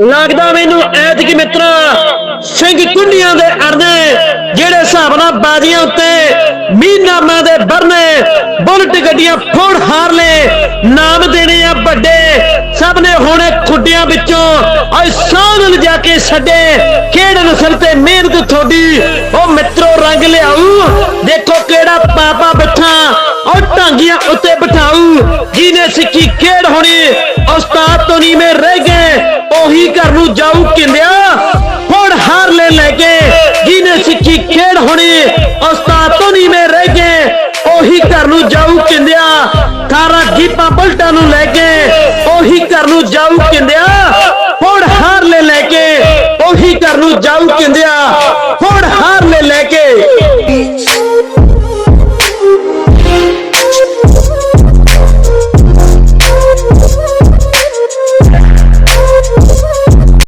ਲੱਗਦਾ ਮੈਨੂੰ ਐਤਕੀ ਮਿੱਤਰਾ, ਸਿੰਘ ਕੁੰਡੀਆਂ ਦੇ ਅੜਨੇ, ਜਿਹੜੇ ਹਿਸਾਬ ਨਾਲ ਬਾਜ਼ੀਆਂ ਉੱਤੇ ਮੀਨਾਮਾ ਦੇ ਬਰਨੇ ਬੁਲਟ ਗੱਡੀਆਂ ਫੋੜ ਹਾਰ ਲੈ ਨਾਮ ਦੇਣੇ ਆ ਵੱਡੇ, ਸਭ ਨੇ ਹੁਣ ਇਹ ਖੁੱਡਿਆਂ ਵਿੱਚੋਂ ਓਏ ਸਾਹ ਜਾ ਕੇ ਛੱਡੇ, ਕਿਹੜੇ ਨਸਲ ਤੇ ਮਿਹਨਤ ਤੁਹਾਡੀ, ਉਹ ਮਿੱਤਰੋ ਰੰਗ ਲਿਆਊ, ਦੇਖੋ ਕਿਹੜਾ ਪਾਪਾ ਬਿਠਾ, ਉਹ ਟਾਂਗੀਆਂ ਉੱਤੇ ਬਿਠਾਊ, ਜਿਹਨੇ ਸਿੱਖੀ ਖੇਡ ਹੋਣੀ, ਉਸਤਾਦ ਤੋਂ ਨੀਵੇਂ ਰਹਿ ਗਏ ਉਹੀ ਘਰ ਨੂੰ ਜਾਊ ਕਿੰਦਿਆ? ਹੁਣ ਹਾਰ ਲੈ ਲੈ ਕੇ ਜਿਹਨੇ ਸਿੱਖੀ ਖੇਡ ਹੋਣੀ, ਉਸਤਾਦ ਤੋਂ ਨਹੀਂ ਮੈਂ ਰਹਿ ਕੇ ਉਹੀ ਘਰ ਨੂੰ ਜਾਊ ਕਿੰਦਿਆ? ਥਾਰਾ ਗੀਪਾਂ ਬਲਟਾਂ ਨੂੰ ਲੈ ਕੇ ਉਹੀ ਘਰ ਨੂੰ ਜਾਊ ਕਿੰਦਿਆ? ਹੁਣ ਹਾਰ ਲੈ ਲੈ ਕੇ ਉਹੀ ਘਰ ਨੂੰ ਜਾਊ ਕਿੰਦਿਆ? ਹੁਣ ਹਾਰ